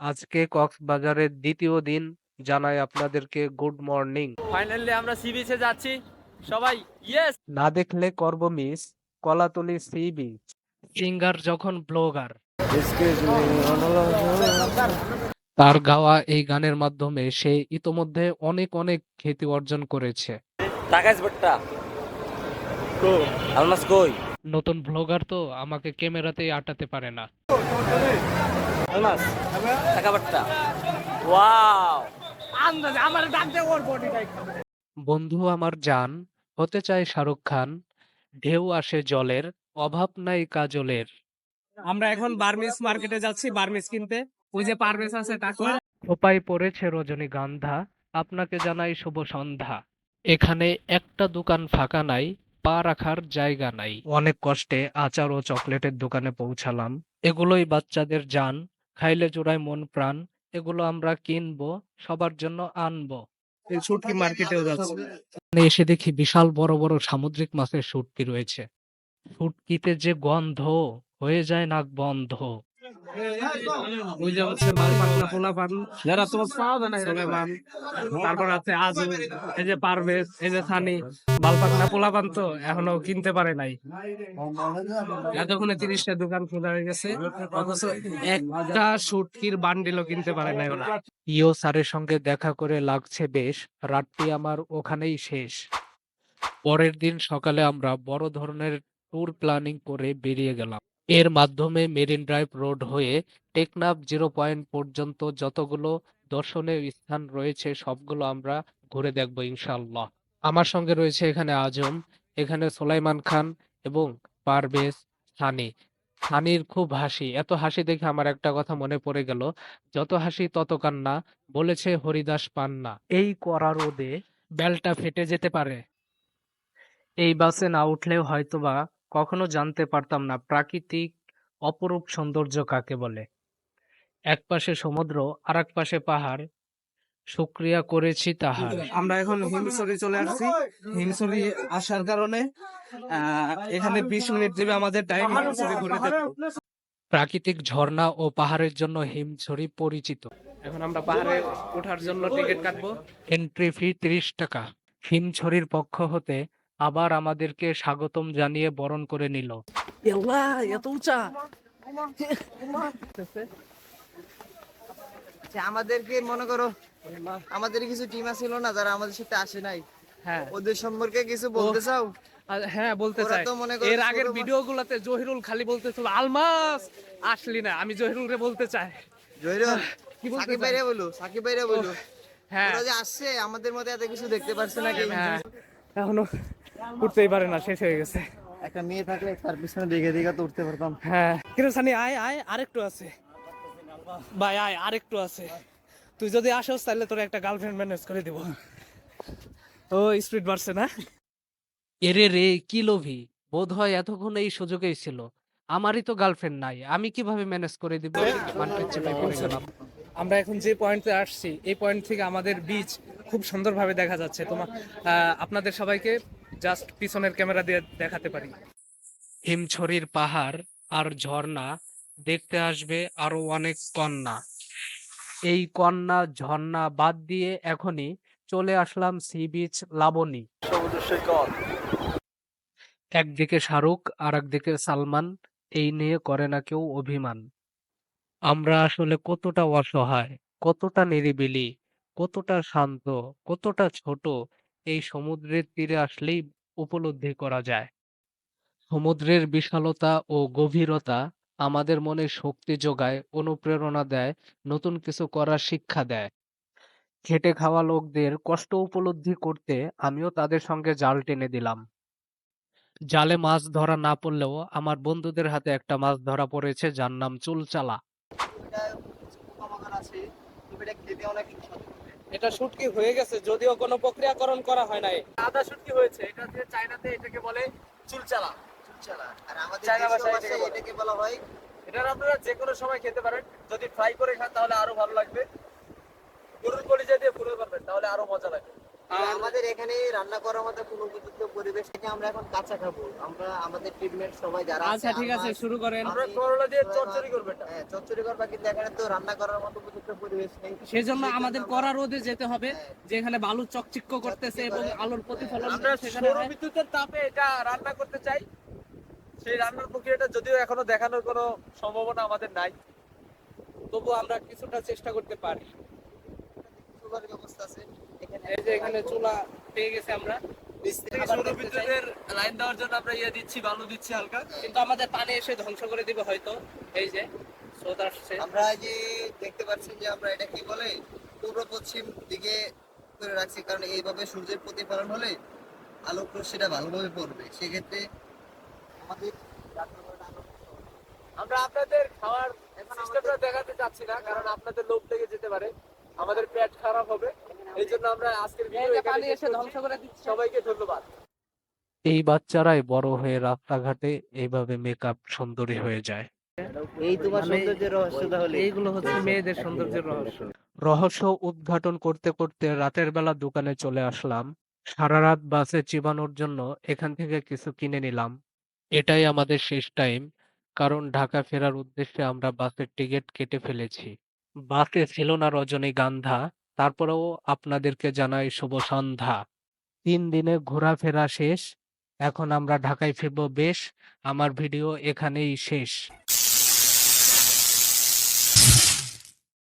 আজকে কক্সবাজারের দ্বিতীয় দিন জানাই আপনাদেরকে গুড মর্নিং ফাইনালি আমরা সি বিচে যাচ্ছি। সবাই ইয়েস না দেখলে করব miss Kolatoli sea beach singer যখন ব্লগার তার গাওয়া এই গানের মাধ্যমে সে ইতোমধ্যে অনেক অনেক খ্যাতি অর্জন করেছে। আলমাস কই? নতুন ব্লগার তো আমাকে ক্যামেরাতেই আটাতে পারে না। আলমাস টাকা ভট্টা। ওয়াও। আন্দাজে আমার ডাক দে ওর বডি বন্ধু আমার জান হতে চায় শাহরুখ খান ঢেউ আসে জলের অভাব নাই কাজলের। আমরা এখন বার্মিস মার্কেটে যাচ্ছি বার্মিস কিনতে। ওই যে পারভেজ আছে তাকে খোপায় পড়েছে রজনীগন্ধা আপনাকে জানাই শুভ সন্ধ্যা। এখানে একটা দোকান ফাঁকা নাই পা রাখার জায়গা নাই। অনেক কষ্টে আচার ও চকলেটের দোকানে পৌঁছালাম। এগুলোই বাচ্চাদের যান খাইলে জোড়ায় মন প্রাণ এগুলো আমরা কিনবো সবার জন্য আনব। এই ছুটকি মার্কেটেও যাচ্ছি। এখানে এসে দেখি বিশাল বড় বড় সামুদ্রিক মাছের শুটকি রয়েছে। শুটকিতে যে গন্ধ হয়ে যায় নাক বন্ধ। একটা বান্ডিলও কিনতে পারে নাই ইও স্যারের সঙ্গে দেখা করে লাগছে বেশ রাতটি আমার ওখানেই শেষ পরের দিন সকালে আমরা বড় ধরনের ট্যুর প্ল্যানিং করে বেরিয়ে গেলাম। এর মাধ্যমে মেরিন ড্রাইভ রোড হয়ে টেকনাফ জিরো পয়েন্ট পর্যন্ত যতগুলো দর্শনীয় স্থান রয়েছে, সবগুলো আমরা ঘুরে দেখব ইনশাল্লাহ আমার সঙ্গে রয়েছে এখানে আজম, এখানে সোলাইমান খান এবং পারভেজ সানি সানির খুব হাসি, এত হাসি দেখে আমার একটা কথা মনে পড়ে গেল, যত হাসি তত কান্না বলেছে হরিদাস পান্না। এই করা রোদে বেলটা ফেটে যেতে পারে। এই বাসে না উঠলেও হয়তোবা কখনো জানতে পারতাম না প্রাকৃতিক অপরূপ সৌন্দর্য কাকে বলে। এক পাশে সমুদ্র আর এক পাশে পাহাড়। শুক্রিয়া করেছি তাহার। আমরা এখন হিমসরি চলে আসছি। হিমসরি আসার কারণে আহ, এখানে বিশ মিনিট দেবে আমাদের টাইম হিমসরি ঘুরে প্রাকৃতিক ঝর্ণা ও পাহাড়ের জন্য হিমছড়ি পরিচিত। এখন আমরা পাহাড়ে ওঠার জন্য টিকিট কাটবো। এন্ট্রি ফি তিরিশ টাকা। হিমছড়ির পক্ষ হতে আবার আমাদেরকে স্বাগতম জানিয়ে বরণ করে নিল। এত উঁচা। আচ্ছা, আমাদেরকে মনে করো আমাদের কিছু টিম ছিল না যারা আমাদের সাথে আসে নাই। হ্যাঁ। ওদের সম্পর্কে কিছু বলতে চাও? হ্যাঁ বলতে চাই। এর আগের ভিডিও গুলাতে জহিরুল খালি বলতেছিল আলমাস আসলি না। আমি জহিরুল রে বলতে চাই। জহিরুল কি বলতে সাকিব ভাইরা বলো সাকিব ভাইরা বলো। হ্যাঁ। ওরা যে আসছে আমাদের মধ্যে এত কিছু দেখতে পারছে না কেউ। হ্যাঁ। এখনও উঠতেই পারে না শেষ হয়ে গেছে। একটা মেয়ে থাকলে তার পিছনে দিকে দিকে তো উঠতে পারতাম। হ্যাঁ। কিরম সানি আয় আয় আরেকটু আছে। ভাই আয় আরেকটু আছে। তুই যদি আসোস তাহলে তোর একটা গার্লফ্রেন্ড ম্যানেজ করে দিব। ও স্পিড বাড়ছে না? এরে রে কি লোভী। বোধ হয় এতক্ষণ এই সুযোগেই ছিল। আমারই তো গার্লফ্রেন্ড নাই। আমি কীভাবে ম্যানেজ করে দিব? মার্কেট চেপে পড়ে গেলাম। আমরা এখন যে পয়েন্টে আসছি এই পয়েন্ট থেকে আমাদের বিচ খুব সুন্দরভাবে দেখা যাচ্ছে। তোমার আহ, আপনাদের সবাইকে জাস্ট পিছনের ক্যামেরা দিয়ে দেখাতে পারি। হিমছড়ির পাহাড় আর ঝর্ণা দেখতে আসবে আরও অনেক কন্যা। এই কন্যা ঝর্ণা বাদ দিয়ে এখনই চলে আসলাম সি বিচ লাবণী। একদিকে শাহরুখ আর একদিকে সালমান, এই নিয়ে করে না কেউ অভিমান। আমরা আসলে কতটা অসহায়, কতটা নিরিবিলি, কতটা শান্ত, কতটা ছোট এই সমুদ্রের তীরে আসলেই উপলব্ধি করা যায়। সমুদ্রের বিশালতা ও গভীরতা আমাদের মনে শক্তি যোগায়, অনুপ্রেরণা দেয়, নতুন কিছু করার শিক্ষা দেয়। খেটে খাওয়া লোকদের কষ্ট উপলব্ধি করতে আমিও তাদের সঙ্গে জাল টেনে দিলাম। জালে মাছ ধরা না পড়লেও আমার বন্ধুদের হাতে একটা মাছ ধরা পড়েছে যার নাম চুলচালা। এটা অনেক সুস্বাদু। এটা শুটকি হয়ে গেছে যদিও কোনো প্রক্রিয়াকরণ করা হয় নাই। আদা শুটকি হয়েছে এটা যে চায়নাতে এটাকে বলে চুলচালা। চুলচালা। আর আমাদের চায়না ভাষায় এটাকে এটাকে বলা হয় এটা আপনারা যে কোনো সময় খেতে পারেন। যদি ফ্রাই করে খান তাহলে আরও ভালো লাগবে। গরুর কলিজা দিয়ে পুরো করবেন তাহলে আরও মজা আমাদের এখানে রান্না করার মতো কোনো উপযুক্ত পরিবেশ থেকে আমরা এখন কাঁচা খাব। আমরা আমাদের ট্রিটমেন্ট সবাই যারা আচ্ছা ঠিক আছে শুরু করেন। আমরা করলা দিয়ে চচ্চড়ি হ্যাঁ চচ্চড়ি করবা কিন্তু এখানে তো রান্না করার মতো উপযুক্ত পরিবেশ নেই। সেজন্য আমাদের কড়া রোদে যেতে হবে হ্যাঁ। যেখানে বালু চকচিক্ক করতেছে এবং আলোর প্রতিফলন আমরা সৌর বিদ্যুতের তাপে এটা রান্না করতে চাই। সেই রান্নার প্রক্রিয়াটা যদিও এখনও দেখানোর কোনো সম্ভাবনা আমাদের নাই তবু আমরা কিছুটা চেষ্টা করতে পারি। ব্যবস্থা আছে। এই যে এখানে চুলা পেয়ে গেছে আমরা। বিদ্যুতের লাইন দেওয়ার জন্য ইয়ে দিচ্ছি বালু দিচ্ছি হালকা। কিন্তু আমাদের পানি এসে ধ্বংস করে দিবে হয়তো। এই যে স্রোত আসছে। আমরা যে দেখতে পাচ্ছি যে আমরা এটা কি বলে পূর্ব পশ্চিম দিকে করে রাখছি কারণ এইভাবে সূর্যের প্রতিফলন হলে আলোক রশ্মিটা ভালোভাবে পড়বে। সেক্ষেত্রে আমাদের। আমরা আপনাদের খাওয়ার সিস্টেমটা দেখাতে চাচ্ছি না কারণ আপনাদের লোভ লেগে যেতে পারে। আমাদের পেট খারাপ হবে। এই জন্য আমরা আজকের ভিডিও এখানে এসে ধ্বংস করে দিচ্ছে। সবাইকে ধন্যবাদ। এই বাচ্চারাই বড় হয়ে রাস্তাঘাটে এইভাবে মেকআপ সুন্দরী হয়ে যায়। এই তোমার মানে সৌন্দর্যের রহস্য তাহলে। এইগুলো হচ্ছে মেয়েদের সৌন্দর্যের রহস্য। রহস্য উদ্ঘাটন করতে করতে রাতের বেলা দোকানে চলে আসলাম। সারা রাত বাসে চিবানোর জন্য এখান থেকে কিছু কিনে নিলাম। এটাই আমাদের শেষ টাইম কারণ ঢাকা ফেরার উদ্দেশ্যে আমরা বাসের টিকিট কেটে ফেলেছি। বাসে ছিল না রজনীগন্ধা। তারপরেও আপনাদেরকে জানাই শুভ সন্ধ্যা। তিন দিনে ঘোরাফেরা শেষ, এখন আমরা ঢাকায় ফিরবো বেশ, আমার ভিডিও এখানেই শেষ।